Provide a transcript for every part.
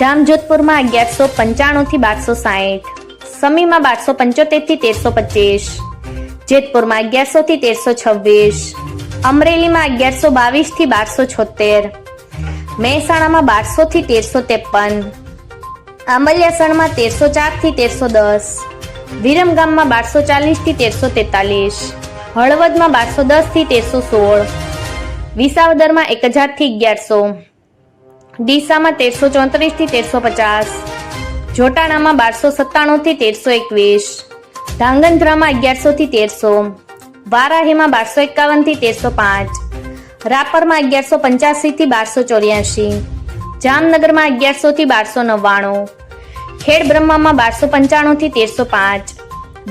જામજોધપુરમાં અગિયારસો પંચાણું થી બારસો સાહીઠ. સમીમાં બારસો પંચોતેરથી તેરસો પચીસ. જેતપુરમાં અગિયારસો થી તેરસો છવ્વીસ. અમરેલીમાં અગિયારસો બાવીસથી બારસો છોતેર. મહેસાણામાં બારસો થી તેરસો ત્રેપન. આંબલિયાસણમાં તેરસો ચારથી તેરસો દસ. વિરમગામમાં બારસો ચાલીસથી તેરસો તેતાલીસ. હળવદમાં બારસો દસથી તેરસો સોળ. વિસાવદરમાં એક હજારથી અગિયારસો. ડીસામાં તેરસો ચોત્રીસથી તેરસો પચાસ, જોટાણામાં બારસો સત્તાણું થી તેરસો એકવીસ, ધાંગધ્રામાં અગિયારસો થી તેરસો, વારાહીમાં બારસો એકાવનથી તેરસો પાંચ, રાપરમાં અગિયારસો પંચ્યાસી થી બારસો ચોર્યાસી, જામનગરમાં અગિયારસો થી બારસો નવ્વાણું ખેડ બ્રહ્મામાં બારસો પંચાણું થી તેરસો પાંચ,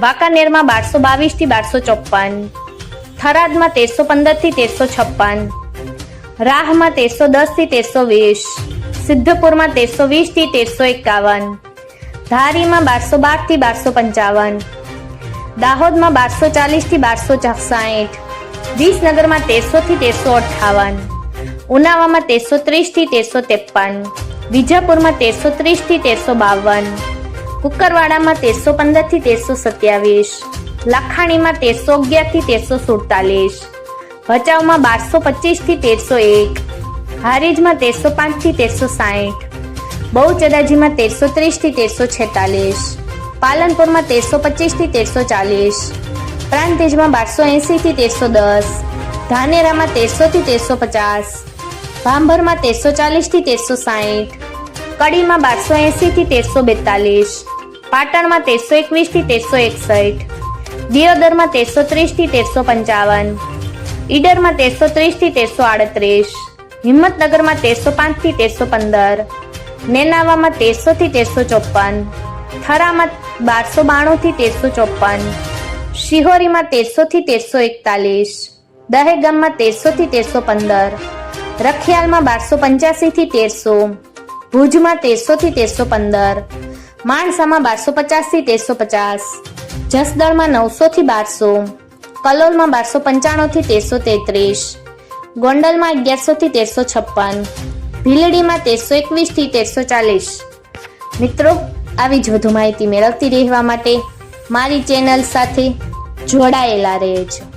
વાંકાનેરમાં બારસો બાવીસથી બારસો ચોપન થરાદમાં તેરસો પંદરથી તેરસો છપ્પન રાહમાં તેરસો દસથી તેરસો વીસ, સિદ્ધપુરમાં તેરસો વીસથી તેરસો એકાવન, ધારીમાં બારસો બારથી બારસો પંચાવન, દાહોદમાં બારસો ચાલીસથી બારસો સાહીઠ વિસનગરમાં તેરસો થી તેરસો અઠાવન, ઉનાવામાં તેરસો ત્રીસથી તેરસો ત્રેપન, વિજાપુરમાં તેરસો ત્રીસથી તેરસો બાવન, કુકરવાડામાં તેરસો પંદરથી તેરસો સત્યાવીસ, લાખાણીમાં તેરસો અગિયારથી તેરસો સુડતાલીસ ભચાઉમાં બારસો પચીસથી તેરસો એક, હારીજમાં તેરસો પાંચથી તેરસો સાહીઠ, બહુચરાજીમાં તેરસો ત્રીસથી તેરસો છેતાલીસ, પાલનપુરમાં તેરસો પચીસથી તેરસો ચાલીસ, પ્રાંતિજમાં બારસો એંસીથી તેરસો દસ, ધાનેરામાં તેરસો થી તેરસો પચાસ, ભાંભરમાં તેરસો ચાલીસથી તેરસો સાહીઠ, કડીમાં બારસો એંસીથી તેરસો બેતાલીસ, પાટણમાં તેરસો એકવીસથી તેરસો એકસઠ, દિયોદરમાં તેરસો ત્રીસથી તેરસો પંચાવન ઈડરમાં તેરસો ત્રીસથી તેરસો આડત્રીસ, હિંમતનગરમાં તેરસો પાંચથી તેરસો પંદર નેનાવામાં તેરસો થી તેરસો ચોપન, થરામાં બારસો બાણું થી તેરસો ચોપન, શિહોરીમાં તેરસો થી તેરસો એકતાલીસ, દહેગામમાં તેરસો થી તેરસો પંદર, રખિયાલમાં બારસો પંચ્યાસી થી તેરસો, ભુજમાં તેરસો થી તેરસો પંદર, માણસામાં બારસો પચાસથી તેરસો પચાસ, જસદણમાં નવસો થી બારસો કલોલમાં બારસો પંચાણું થી તેરસો તેત્રીસ, ગોંડલમાં અગિયારસો થી તેરસો છપ્પન, ભીલડીમાં તેરસો એકવીસથી તેરસો ચાલીસ. મિત્રો, આવી જ વધુ માહિતી મેળવતી રહેવા માટે મારી ચેનલ સાથે જોડાયેલા રહેજો.